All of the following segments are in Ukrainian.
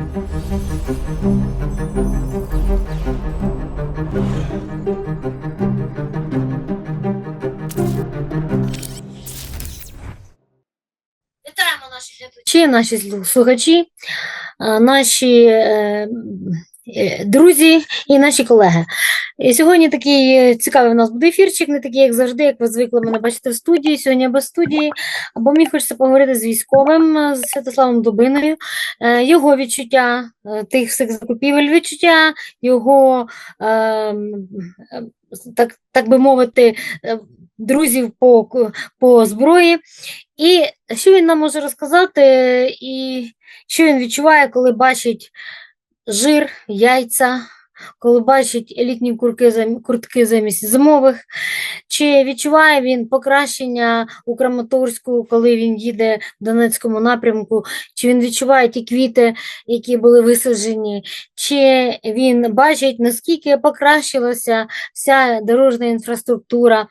Вітаємо наші глядачі, наші слухачі, наші е, друзі і наші колеги. Сьогодні такий е, цікавий у нас буде ефірчик, не такий, як завжди, як ви звикли мене бачити в студії. Сьогодні без студії, бо мені хочеться поговорити з військовим, е, з Святославом Дубиною, е, його відчуття е, тих всіх закупівель, відчуття його, е, е, так, так би мовити, е, друзів по, по зброї. І що він нам може розказати, і що він відчуває, коли бачить жир, яйця, коли бачить елітні куртки, зам- куртки замість зимових, чи відчуває він покращення у Краматорську, коли він їде в Донецькому напрямку, чи він відчуває ті квіти, які були висаджені, чи він бачить, наскільки покращилася вся дорожня інфраструктура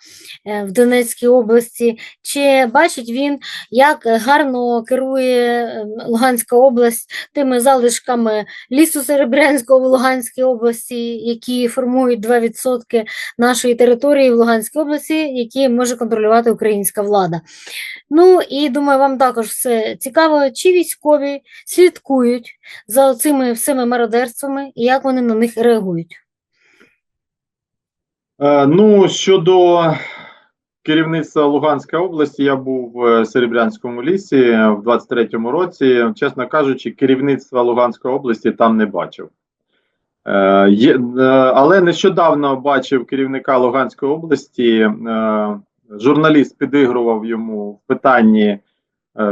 е, в Донецькій області, чи бачить він, як гарно керує е, Луганська область тими залишками лісу Серебрянського в Луганській області, які формують 2% нашої території в Луганській області, які може контролювати українська влада. Ну і думаю, вам також все цікаво, чи військові слідкують за цими всіми мародерствами і як вони на них реагують. Е, Ну, щодо керівництва Луганської області, я був в Серебрянському лісі в 23-му році. Чесно кажучи, керівництва Луганської області там не бачив. Е, є, е, але нещодавно бачив керівника Луганської області. Е, журналіст підігрував йому в питанні,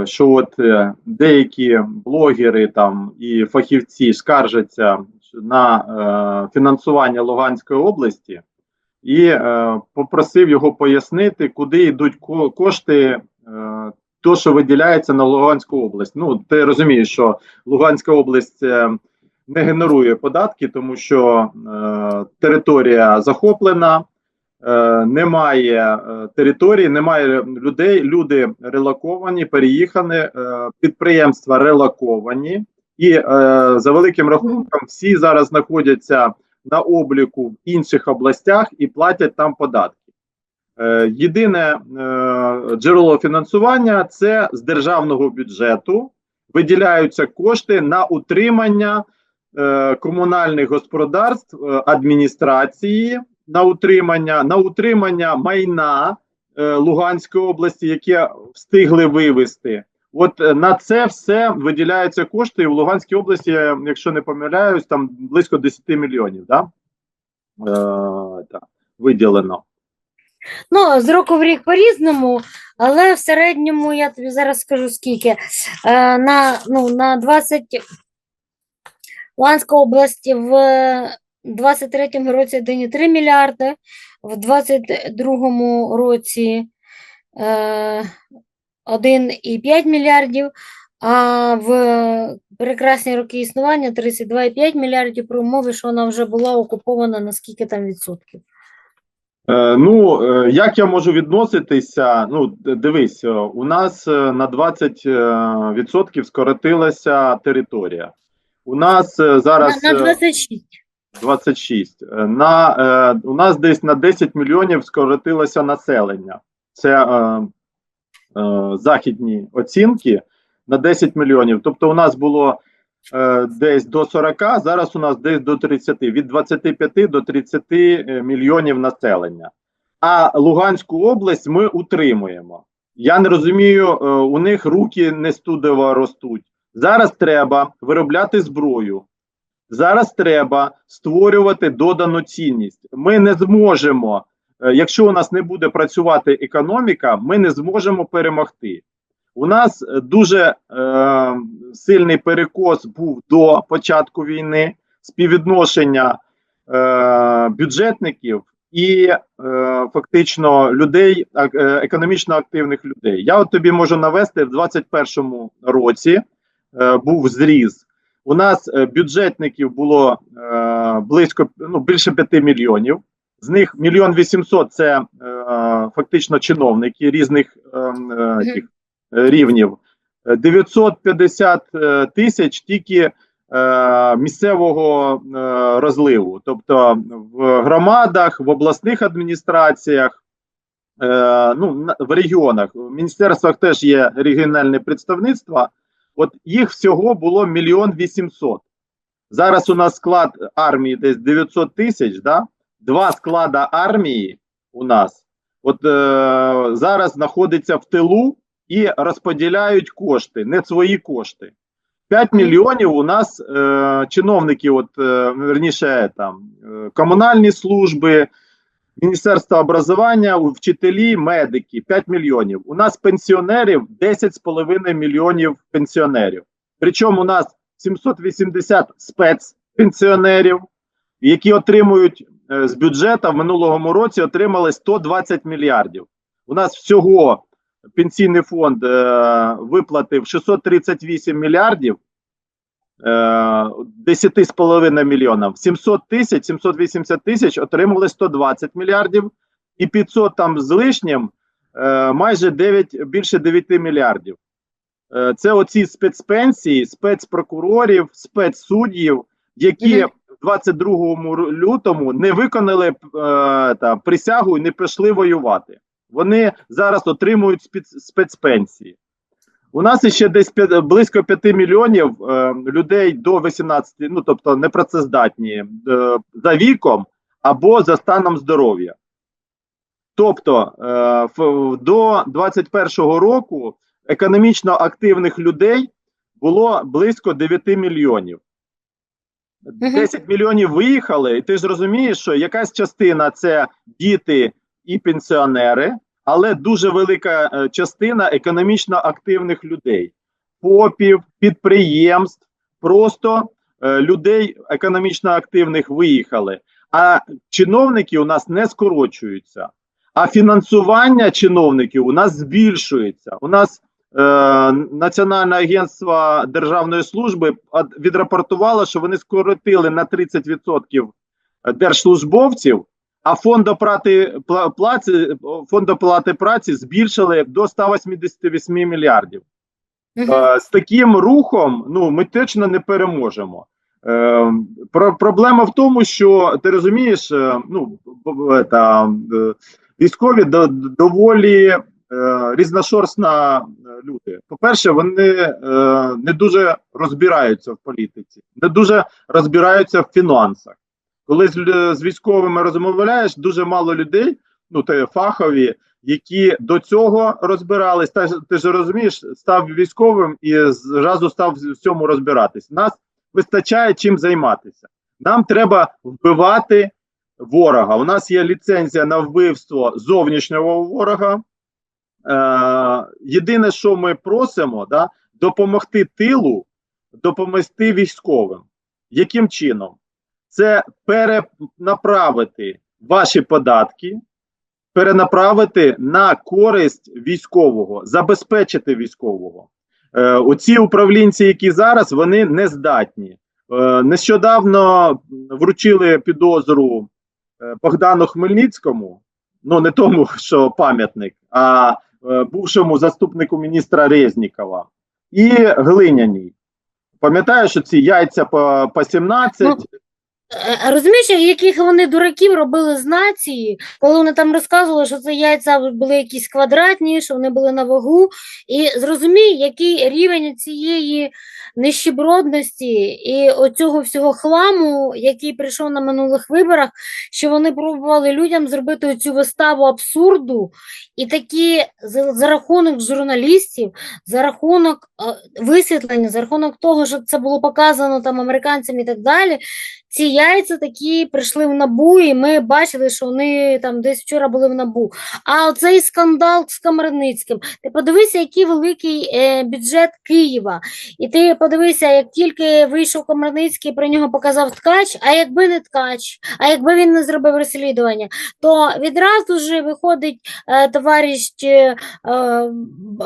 що от деякі блогери там і фахівці скаржаться на фінансування Луганської області і попросив його пояснити, куди йдуть ко- кошти, то, що виділяється на Луганську область. Ну, ти розумієш, що Луганська область не генерує податки, тому що е, територія захоплена, е, немає е, території, немає людей, люди релоковані, переїхані, е, підприємства релоковані. І е, за великим рахунком всі зараз знаходяться на обліку в інших областях і платять там податки. Е, єдине е, джерело фінансування це з державного бюджету виділяються кошти на утримання комунальних господарств е, адміністрації, на утримання, на утримання майна е, Луганської області, яке встигли вивести. От е, на це все виділяються кошти, і в Луганській області, якщо не помиляюсь, там близько 10 мільйонів, да? е, так, виділено. Ну, з року в рік по-різному, але в середньому я тобі зараз скажу скільки. Е, на, ну, на 20 Луганська область в 23-му році 1,3 мільярди, в 22-му році е, 1,5 мільярдів, а в прекрасні роки існування 32,5 мільярдів при умові, що вона вже була окупована на скільки там відсотків. Е, ну, е, як я можу відноситися? Ну, дивись, е, у нас е, на 20% відсотків скоротилася територія. У нас е, зараз на, на е, 26. 26. Е, На, е, у нас десь на 10 мільйонів скоротилося населення. Це е, е, західні оцінки на 10 мільйонів. Тобто у нас було е, десь до 40, зараз у нас десь до 30, від 25 до 30 е, мільйонів населення. А Луганську область ми утримуємо. Я не розумію, е, у них руки не студово ростуть. Зараз треба виробляти зброю. Зараз треба створювати додану цінність. Ми не зможемо, е, якщо у нас не буде працювати економіка, ми не зможемо перемогти. У нас е, дуже е, сильний перекос був до початку війни, співвідношення е, бюджетників і е, фактично людей, е, економічно активних людей. Я от тобі можу навести в 2021 році був зріз. У нас е, бюджетників було е, близько ну, більше 5 мільйонів. З них мільйон вісімсот це е, фактично чиновники різних е, е, тих, е, рівнів. Е, 950 е, тисяч тільки е, місцевого е, розливу, тобто в громадах, в обласних адміністраціях, е, ну, в регіонах, в міністерствах теж є регіональне представництво. От їх всього було мільйон вісімсот. Зараз у нас склад армії десь 900 тисяч, да? два склада армії у нас от е, зараз знаходиться в тилу і розподіляють кошти, не свої кошти. 5 мільйонів у нас е, чиновники, от е, верніше там е, комунальні служби, Міністерство образування, вчителі, медики 5 мільйонів. У нас пенсіонерів 10,5 мільйонів пенсіонерів. Причому у нас 780 спецпенсіонерів, які отримують е, з бюджету в минулому році отримали 120 мільярдів. У нас всього пенсійний фонд е, виплатив 638 мільярдів. Е, 10,5 мільйонам. 700 тисяч, 780 тисяч отримали 120 мільярдів, і 500 там з лишнім е, майже 9, більше 9 мільярдів. Е, Це оці спецпенсії, спецпрокурорів, спецсуддів, які в 22 лютому не виконали е, та, присягу і не пішли воювати. Вони зараз отримують спецпенсії. У нас ще десь близько 5 мільйонів е, людей до 18, ну тобто непрацездатні е, за віком або за станом здоров'я. Тобто е, в- до 21 року економічно активних людей було близько 9 мільйонів. 10 мільйонів виїхали, і ти ж розумієш, що якась частина це діти і пенсіонери, але дуже велика е, частина економічно активних людей, попів, підприємств, просто е, людей економічно активних виїхали. А чиновники у нас не скорочуються. А фінансування чиновників у нас збільшується. У нас е, Національне агентство державної служби відрапортувало, що вони скоротили на 30% держслужбовців, а фонд оплати, плаці, фонд оплати праці збільшили до 188 мільярдів. Е, з таким рухом ну, ми точно не переможемо. Е, про, проблема в тому, що ти розумієш, е, ну, та, військові до, доволі е, різношорстна е, люди. По-перше, вони е, не дуже розбираються в політиці, не дуже розбираються в фінансах. Коли з, з військовими розмовляєш, дуже мало людей, ну те фахові, які до цього розбирались. Та ти ж розумієш, став військовим і зразу став в цьому розбиратись. Нас вистачає чим займатися. Нам треба вбивати ворога. У нас є ліцензія на вбивство зовнішнього ворога. Е, єдине, що ми просимо, да, допомогти тилу, допомогти військовим. Яким чином? Це перенаправити ваші податки, перенаправити на користь військового, забезпечити військового. Е, оці управлінці, які зараз, вони не здатні. Е, нещодавно вручили підозру е, Богдану Хмельницькому, ну не тому, що пам'ятник, а е, бувшому заступнику міністра Резнікова і Глиняній. Пам'ятаєш, що ці яйця по, по 17, Ну, Е, Розумієш, яких вони дураків робили з нації, коли вони там розказували, що це яйця були якісь квадратні, що вони були на вагу. І зрозумій, який рівень цієї нищебродності і оцього всього хламу, який прийшов на минулих виборах, що вони пробували людям зробити цю виставу абсурду, і такі за, за рахунок журналістів, за рахунок е, висвітлення, за рахунок того, що це було показано там американцям і так далі. Ці яйця такі прийшли в набу, і ми бачили, що вони там десь вчора були в набу. А оцей скандал з Камерницьким. Ти подивися, який великий е, бюджет Києва. І ти подивися, як тільки вийшов Камерницький, про нього показав ткач. А якби не ткач, а якби він не зробив розслідування, то відразу ж виходить е, товариш е, е,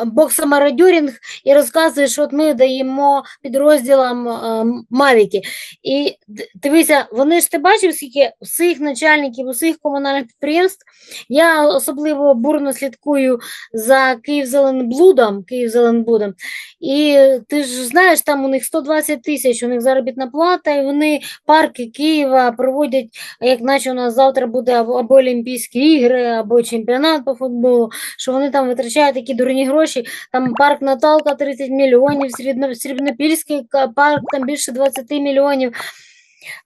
Боксамарадюрінг і розказує, що от ми даємо підрозділам е, Мавіки. І д- дивися, вони ж ти бачив, скільки всіх начальників, усіх комунальних підприємств. Я особливо бурно слідкую за Київзеленблудом, Київзеленбудом. І ти ж знаєш, там у них 120 тисяч, у них заробітна плата, і вони парки Києва проводять, як наче у нас завтра буде або, Олімпійські ігри, або чемпіонат по футболу, що вони там витрачають такі дурні гроші. Там парк Наталка 30 мільйонів, Срібно, Срібнопільський парк там більше 20 мільйонів.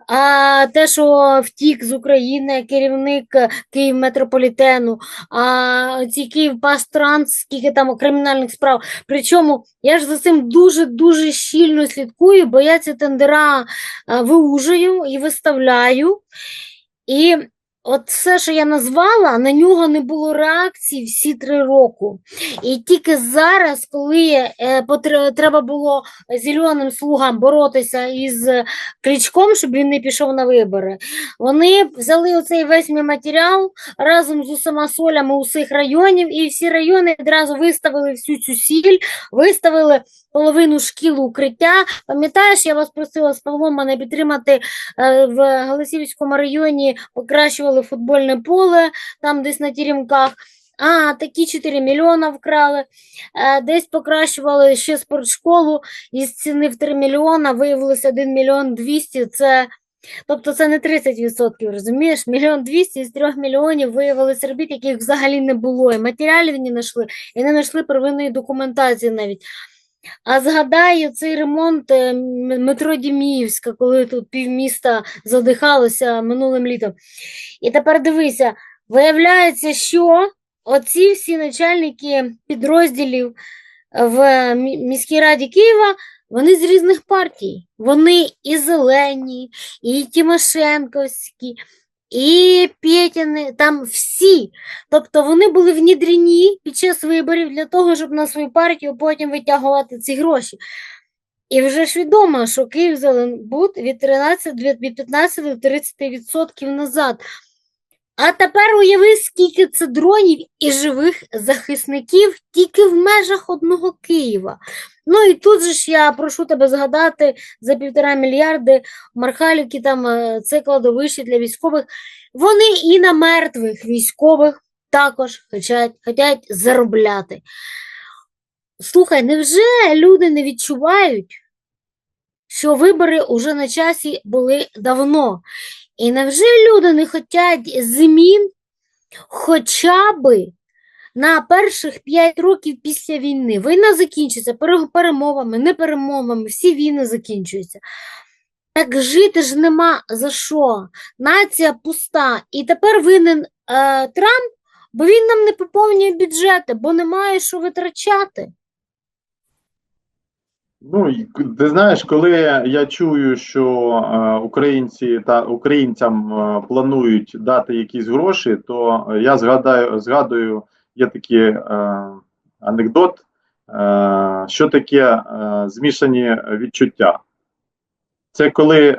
А те, що втік з України керівник е, Київметрополітену, а ці Київпастранс, скільки там кримінальних справ. Причому я ж за цим дуже-дуже щільно слідкую, бо я ці тендера а, виужую і виставляю. І от все, що я назвала, на нього не було реакції всі три роки. І тільки зараз, коли е, треба було зеленим слугам боротися із Кличком, щоб він не пішов на вибори, вони взяли оцей весь мій матеріал разом з усіма солями усіх районів, і всі райони одразу виставили всю цю сіль, виставили половину шкіл укриття. Пам'ятаєш, я вас просила з Павлом мене підтримати е, в Голосіївському районі, покращували футбольне поле там десь на Тірімках. А, такі 4 мільйона вкрали. Е, Десь покращували ще спортшколу із ціни в 3 мільйона, виявилося 1 мільйон 200. Це, тобто це не 30%, розумієш? Мільйон 200 з 3 мільйонів виявилися робіт, яких взагалі не було. І матеріалів не знайшли, і не знайшли первинної документації навіть. А згадаю цей ремонт е, метро Діміївська, коли тут півміста задихалося минулим літом. І тепер дивися, виявляється, що оці всі начальники підрозділів в міській раді Києва, вони з різних партій. Вони і зелені, і Тимошенковські, і Пєтіни, там всі. Тобто вони були внідрені під час виборів для того, щоб на свою партію потім витягувати ці гроші. І вже ж відомо, що Київ Зеленбуд від 13, від від 15 до 30% назад. А тепер уяви, скільки це дронів і живих захисників тільки в межах одного Києва. Ну і тут же ж я прошу тебе згадати за півтора мільярди Мархалівки, там е, це кладовище для військових. Вони і на мертвих військових також хочуть заробляти. Слухай, невже люди не відчувають, що вибори уже на часі були давно? І невже люди не хочуть змін хоча би на перших 5 років після війни? Війна закінчиться перемовами, не перемовами, всі війни закінчуються. Так жити ж нема за що. Нація пуста. І тепер винен е, Трамп, бо він нам не поповнює бюджети, бо немає що витрачати. Ну, ти знаєш, коли я чую, що е, українці та українцям е, планують дати якісь гроші, то я згадаю, згадую, є такий е, анекдот, е, що таке е, змішані відчуття. Це коли е,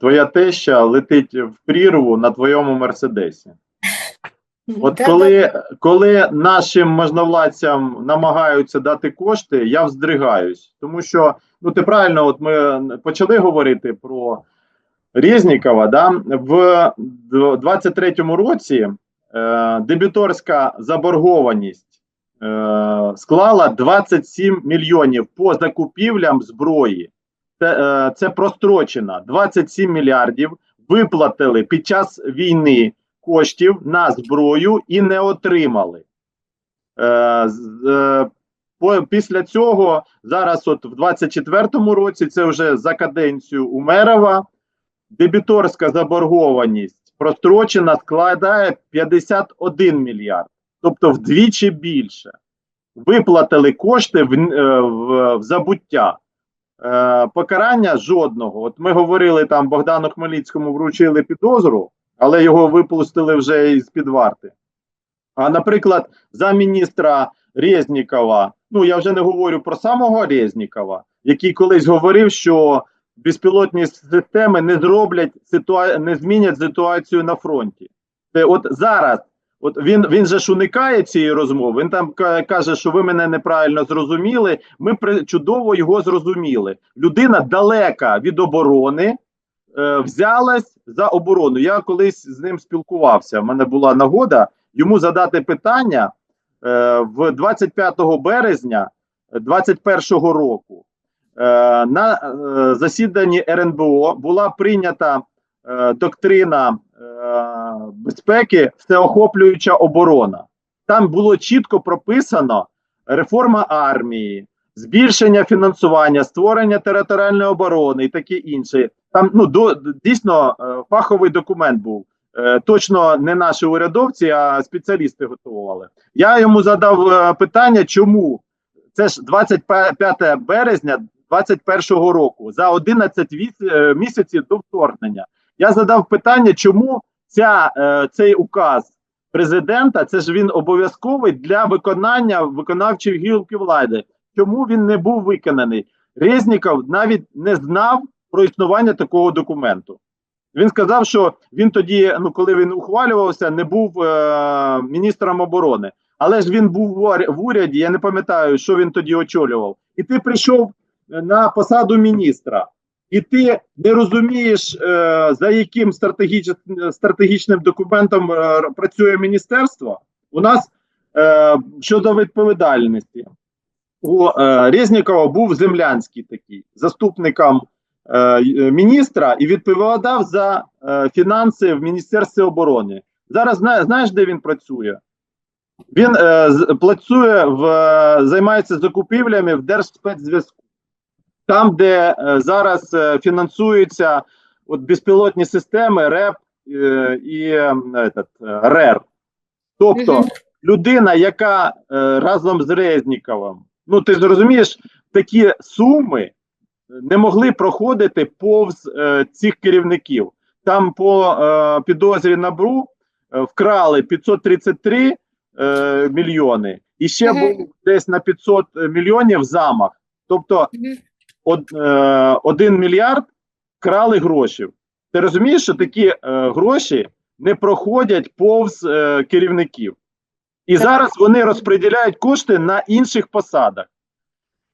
твоя теща летить в прірву на твоєму мерседесі. От коли, коли нашим можновладцям намагаються дати кошти, я вздригаюсь. Тому що, ну ти правильно, от ми почали говорити про Резнікова. Да? В 23-му році е, дебіторська заборгованість е, склала 27 мільйонів по закупівлям зброї. Це, е, це прострочена 27 мільярдів виплатили під час війни коштів на зброю і не отримали. Е, е, після цього, зараз, от в 24-му році, це вже за каденцію Умерова, дебіторська заборгованість прострочена складає 51 мільярд, тобто вдвічі більше. Виплатили кошти в, е, в, в забуття. Е, покарання жодного. От ми говорили там Богдану Хмельницькому вручили підозру, але його випустили вже із під варти. А наприклад, за міністра Резнікова, ну я вже не говорю про самого Резнікова, який колись говорив, що безпілотні системи не зроблять ситуа... не змінять ситуацію на фронті. Це от зараз, от він, він же ж уникає цієї розмови. Він там каже, що ви мене неправильно зрозуміли. Ми при... чудово його зрозуміли. Людина далека від оборони, взялась за оборону. Я колись з ним спілкувався. У мене була нагода йому задати питання е, в 25 березня 2021 року. Е, на е, засіданні РНБО була прийнята е, доктрина е, безпеки всеохоплююча оборона. Там було чітко прописано реформа армії, збільшення фінансування, створення територіальної оборони і таке інше. Там ну до дійсно е, фаховий документ був. Е, Точно не наші урядовці, а спеціалісти готували. Я йому задав е, питання, чому це ж 25 березня 21 року, за 11 віс- е, місяців до вторгнення. Я задав питання, чому ця, цей указ президента, це ж він обов'язковий для виконання виконавчої гілки влади. Чому він не був виконаний? Резніков навіть не знав про існування такого документу. Він сказав, що він тоді, ну коли він ухвалювався, не був е- міністром оборони. Але ж він був в уряді, я не пам'ятаю, що він тоді очолював. І ти прийшов е, на посаду міністра, і ти не розумієш, е, за яким стратегіч- стратегічним документом е, працює міністерство. У нас е, щодо відповідальності. У е, Резнікова був землянський такий заступником міністра і відповідав за е, фінанси в Міністерстві оборони. Зараз знаєш, де він працює? Він е, працює в е, займається закупівлями в Держспецзв'язку. Там, де е, зараз е, фінансуються от безпілотні системи РЕП е, і е, этот, е, РЕР. Тобто людина, яка е, разом з Резніковим, ну ти ж розумієш, такі суми не могли проходити повз е, цих керівників. Там по е, підозрі НАБРУ е, вкрали 533 е, мільйони, і ще Мгм. був десь на 500 мільйонів замах. Тобто од, е, 1 мільярд крали гроші. Ти розумієш, що такі е, гроші не проходять повз е, керівників. І Так. зараз вони розподіляють кошти на інших посадах.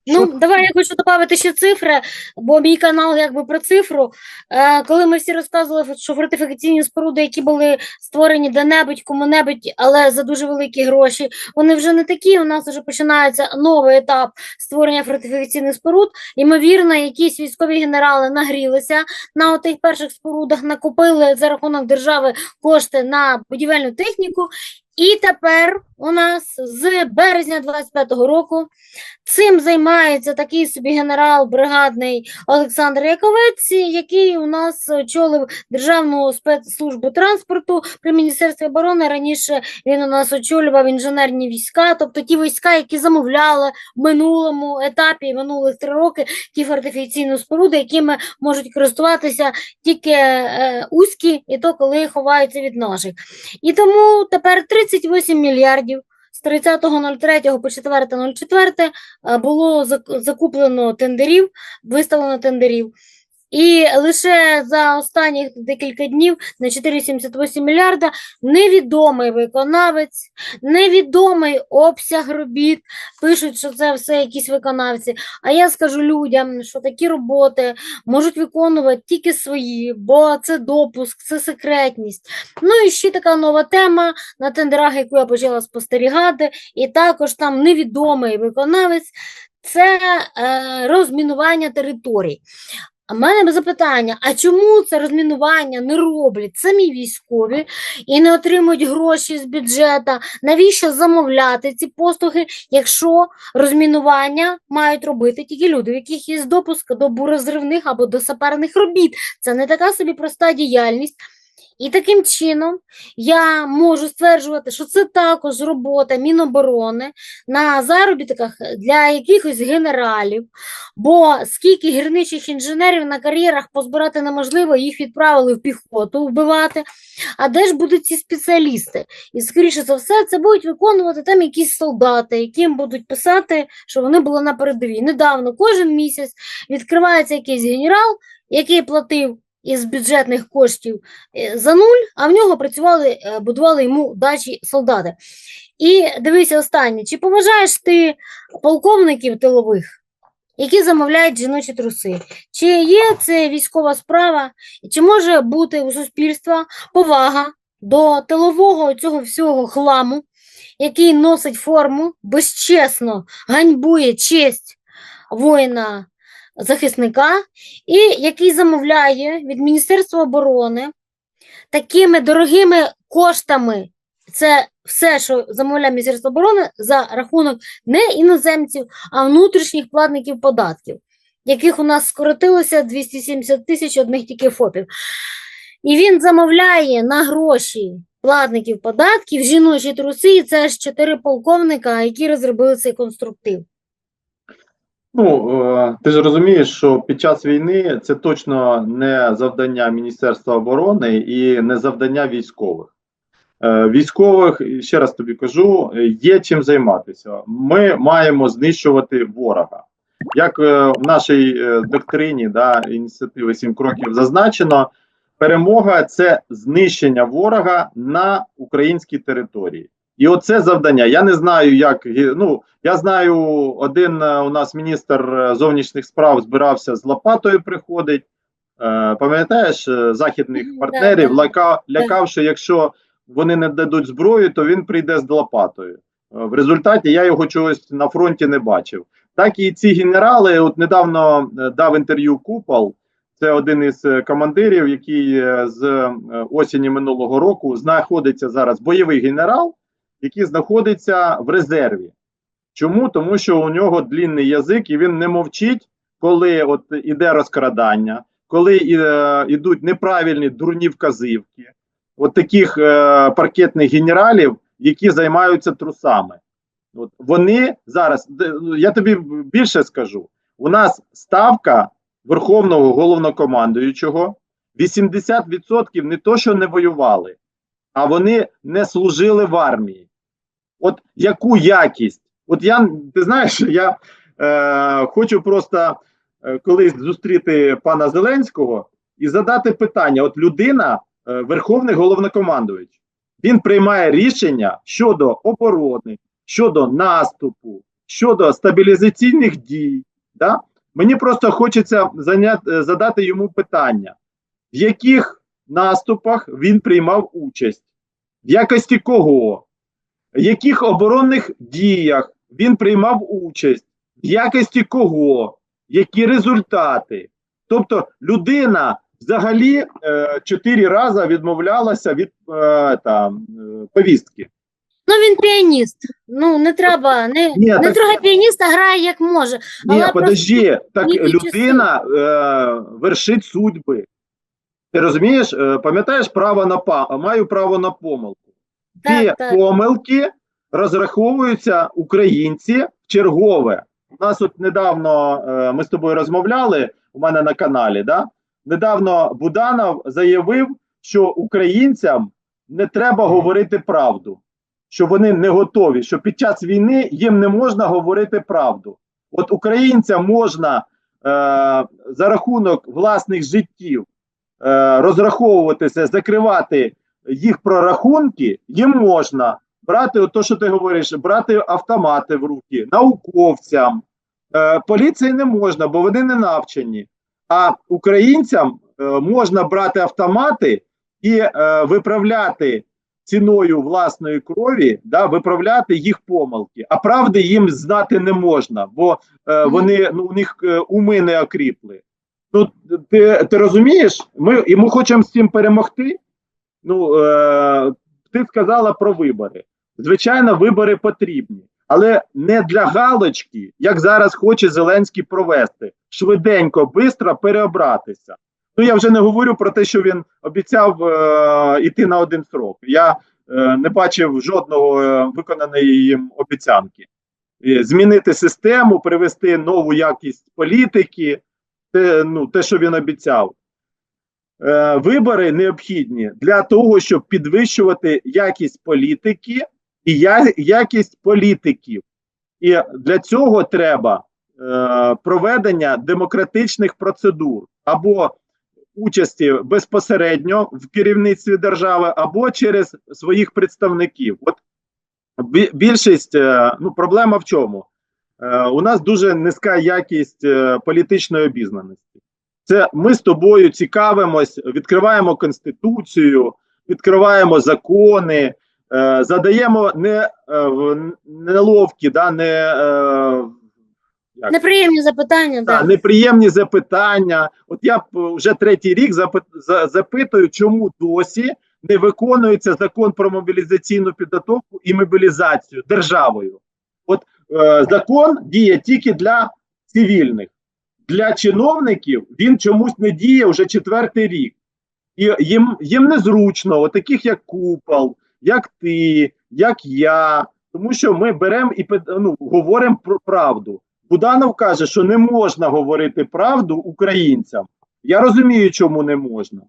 Ну, давай я хочу додати ще цифри, бо мій канал якби про цифру. Е, коли ми всі розказували, що фортифікаційні споруди, які були створені де-небудь, кому-небудь, але за дуже великі гроші, вони вже не такі. У нас вже починається новий етап створення фортифікаційних споруд. Ймовірно, якісь військові генерали нагрілися на тих перших спорудах, накопили за рахунок держави кошти на будівельну техніку. І тепер у нас з березня 25-го року Цим займається такий собі генерал бригадний Олександр Яковець, який у нас очолив Державну спецслужбу транспорту при Міністерстві оборони. Раніше він у нас очолював інженерні війська, тобто ті війська, які замовляли в минулому етапі, минулих три роки, ті фортифікаційні споруди, якими можуть користуватися тільки е, узькі, і то коли ховаються від наших. І тому тепер 38 мільярдів з 30.03 по 4.04 е, було закуплено тендерів, виставлено тендерів. І лише за останніх декілька днів на 4,78 мільярда невідомий виконавець, невідомий обсяг робіт. Пишуть, що це все якісь виконавці. А я скажу людям, що такі роботи можуть виконувати тільки свої, бо це допуск, це секретність. Ну і ще така нова тема на тендерах, яку я почала спостерігати, і також там невідомий виконавець це е, розмінування територій. А в мене запитання: а чому це розмінування не роблять самі військові і не отримують гроші з бюджету? Навіщо замовляти ці послуги, якщо розмінування мають робити тільки люди, в яких є допуск до бурозривних або до саперних робіт? Це не така собі проста діяльність. І таким чином я можу стверджувати, що це також робота Міноборони на заробітках для якихось генералів, бо скільки гірничих інженерів на кар'єрах позбирати неможливо, їх відправили в піхоту вбивати. А де ж будуть ці спеціалісти? І скоріше за все, це будуть виконувати там якісь солдати, яким будуть писати, що вони були на передовій. Недавно кожен місяць відкривається якийсь генерал, який платив із бюджетних коштів е, за нуль, а в нього працювали, е, будували йому дачі солдати. І дивися останнє, чи поважаєш ти полковників тилових? які замовляють жіночі труси. Чи є це військова справа, чи може бути у суспільства повага до тилового цього всього хламу, який носить форму, безчесно ганьбує честь воїна захисника, і який замовляє від Міністерства оборони такими дорогими коштами. Це все, що замовляє Міністерство оборони за рахунок не іноземців, а внутрішніх платників податків, яких у нас скоротилося 270 тисяч одних тільки ФОПів. І він замовляє на гроші платників податків жіночі труси, і це ж чотири полковника, які розробили цей конструктив. Ну, е, ти ж розумієш, що під час війни це точно не завдання Міністерства оборони і не завдання військових. Е, Військових, ще раз тобі кажу, є чим займатися. Ми маємо знищувати ворога. Як е, в нашій доктрині да, ініціативи «Сім кроків зазначено, перемога це знищення ворога на українській території. І оце завдання. Я не знаю, як ну я знаю, один е, у нас міністр е, зовнішніх справ збирався з лопатою. Приходить. Е, пам'ятаєш західних партнерів, лякав, що якщо вони не дадуть зброю, то він прийде з лопатою. В результаті я його чогось на фронті не бачив. Так і ці генерали, от недавно дав інтерв'ю Купол. Це один із командирів, який з осені минулого року знаходиться зараз бойовий генерал, який знаходиться в резерві. Чому? Тому що у нього длінний язик, і він не мовчить, коли от іде розкрадання, коли е, ідуть неправильні дурні вказівки, от таких е, паркетних генералів, які займаються трусами. От вони зараз, я тобі більше скажу: у нас ставка верховного головнокомандуючого 80% не то, що не воювали, а вони не служили в армії. От яку якість? От я ти знаєш, я е, хочу просто е, колись зустріти пана Зеленського і задати питання: от людина, е, верховний головнокомандуючий, він приймає рішення щодо оборони, щодо наступу, щодо стабілізаційних дій. Да? Мені просто хочеться заняти, е, задати йому питання, в яких наступах він приймав участь, в якості кого, яких оборонних діях він приймав участь, в якості кого, які результати. Тобто людина взагалі е, чотири рази відмовлялася від е, там, е, повістки. Ну, він піаніст. Ну, не треба, не, Ні, не так- трогай піаніста, грає як може. Ні, Але подожди, так ні, ні, людина е, вершить судьби. Ти розумієш, пам'ятаєш право на па, маю право на помилку. Так, так. помилки розраховуються українці чергове. У нас от недавно е, ми з тобою розмовляли у мене на каналі. Да? Недавно Буданов заявив, що українцям не треба говорити правду, що вони не готові, що під час війни їм не можна говорити правду. От українцям можна е, за рахунок власних життів е, розраховуватися, закривати їх прорахунки, їм можна брати, от то, що ти говориш, брати автомати в руки, науковцям. Е, поліції не можна, бо вони не навчені. А українцям е, можна брати автомати і е, виправляти ціною власної крові, да, виправляти їх помилки. А правди їм знати не можна, бо е, вони ну, у них е, уми не окріпли. Ну, ти, ти розумієш, ми, і ми хочемо з цим перемогти. Ну, е, ти сказала про вибори. Звичайно, вибори потрібні, але не для галочки, як зараз хоче Зеленський провести, швиденько, бистро переобратися. Ну я вже не говорю про те, що він обіцяв е, іти на один срок. Я е, не бачив жодного е, виконаної їм обіцянки. Змінити систему, привести нову якість політики, те, ну, те, що він обіцяв. Е, вибори необхідні для того, щоб підвищувати якість політики і якість політиків. І для цього треба е, проведення демократичних процедур або участі безпосередньо в керівництві держави, або через своїх представників. От більшість, е, ну проблема в чому? У нас дуже низька якість політичної обізнаності. Це ми з тобою цікавимось, відкриваємо конституцію, відкриваємо закони, е, задаємо не е, неловкі, да, не, е, як Неприємні запитання, та, так. неприємні запитання. От я е, вже третій рік запит, за, запитую, чому досі не виконується закон про мобілізаційну підготовку і мобілізацію державою. От е, закон діє тільки для цивільних, для чиновників він чомусь не діє вже четвертий рік. І їм, їм незручно, таких як Купол, як ти, як я, тому що ми беремо і ну, говоримо про правду. Буданов каже, що не можна говорити правду українцям. Я розумію, чому не можна.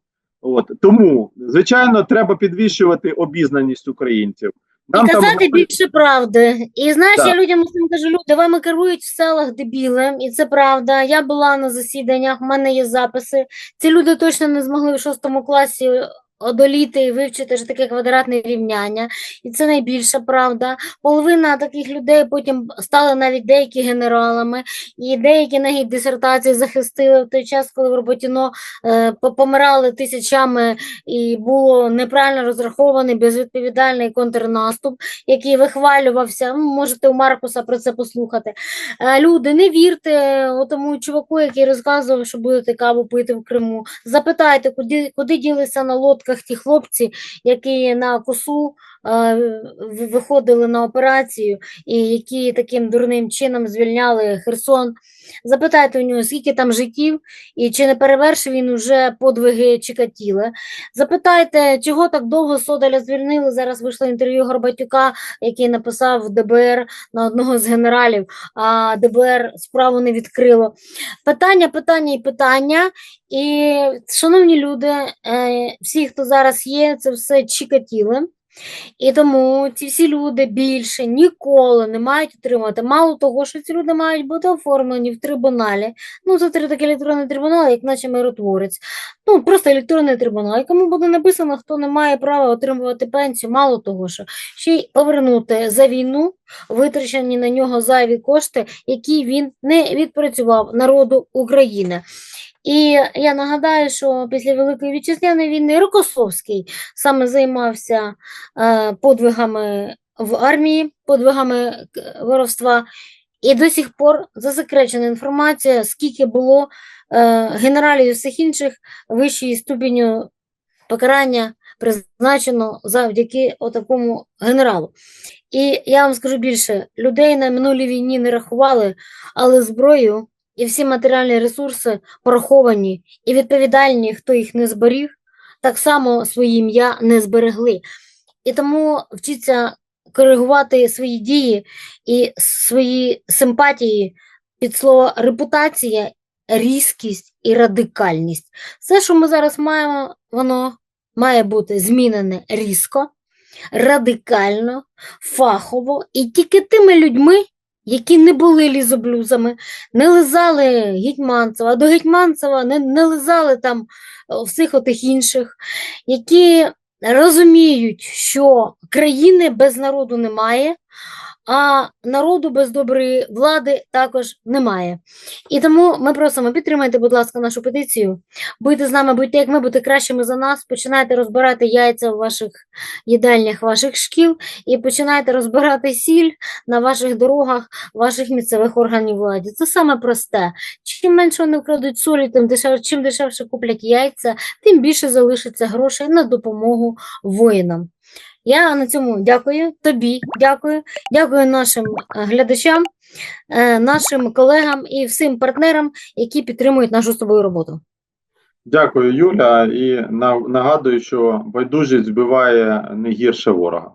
От тому, звичайно, треба підвищувати обізнаність українців. І казати там... більше правди. І знаєш, Так. я людям кажу, люди, вами керують в селах дебіли, і це правда. Я була на засіданнях, в мене є записи. Ці люди точно не змогли в шостому класі одоліти і вивчити ж таке квадратне рівняння. І це найбільша правда. Половина таких людей потім стали навіть деякі генералами, і деякі навіть дисертації захистили в той час, коли в Роботіно е, помирали тисячами і було неправильно розрахований безвідповідальний контрнаступ, який вихвалювався. Ну, можете у Маркуса про це послухати. Е, Люди, не вірте тому чуваку, який розказував, що будете каву пити в Криму. Запитайте, куди, куди ділися на лодках ті хлопці, які на косу виходили на операцію, і які таким дурним чином звільняли Херсон. Запитайте у нього, скільки там життів, і чи не перевершив він уже подвиги Чикатіла. Запитайте, чого так довго Содоля звільнили. Зараз вийшло інтерв'ю Горбатюка, який написав ДБР на одного з генералів, а ДБР справу не відкрило. Питання, питання і питання. І, шановні люди, е, всі, хто зараз є, це все Чикатіли. І тому ці всі люди більше ніколи не мають отримати. Мало того, що ці люди мають бути оформлені в трибуналі. Ну, це такий електронний трибунал, як наче миротворець. Ну, просто електронний трибунал, якому буде написано, хто не має права отримувати пенсію. Мало того, що ще й повернути за війну витрачені на нього зайві кошти, які він не відпрацював народу України. І я нагадаю, що після Великої вітчизняної війни Рокосовський саме займався е, подвигами в армії, подвигами воровства. І до сих пор засекречена інформація, скільки було е, генералів і всіх інших вищої ступеню покарання призначено завдяки отакому генералу. І я вам скажу більше: людей на минулій війні не рахували, але зброю і всі матеріальні ресурси пораховані і відповідальні, хто їх не зберіг, так само свої ім'я не зберегли. І тому вчіться коригувати свої дії і свої симпатії під слово репутація, різкість і радикальність. Все, що ми зараз маємо, воно має бути змінене різко, радикально, фахово і тільки тими людьми, які не були лізоблюзами, не лизали Гетьманцева, до Гетьманцева не, не лизали там е, всіх отих інших, які розуміють, що країни без народу немає, а народу без доброї влади також немає. І тому ми просимо, підтримайте, будь ласка, нашу петицію. Будьте з нами, будьте як ми, будьте кращими за нас. Починайте розбирати яйця в ваших їдальнях ваших шкіл і починайте розбирати сіль на ваших дорогах, ваших місцевих органів влади. Це саме просте. Чим менше вони вкрадуть солі, тим дешев, чим дешевше куплять яйця, тим більше залишиться грошей на допомогу воїнам. Я на цьому дякую тобі, дякую, дякую нашим е, глядачам, е, нашим колегам і всім партнерам, які підтримують нашу з тобою роботу. Дякую, Юля. І нагадую, що байдужість збиває не гірше ворога.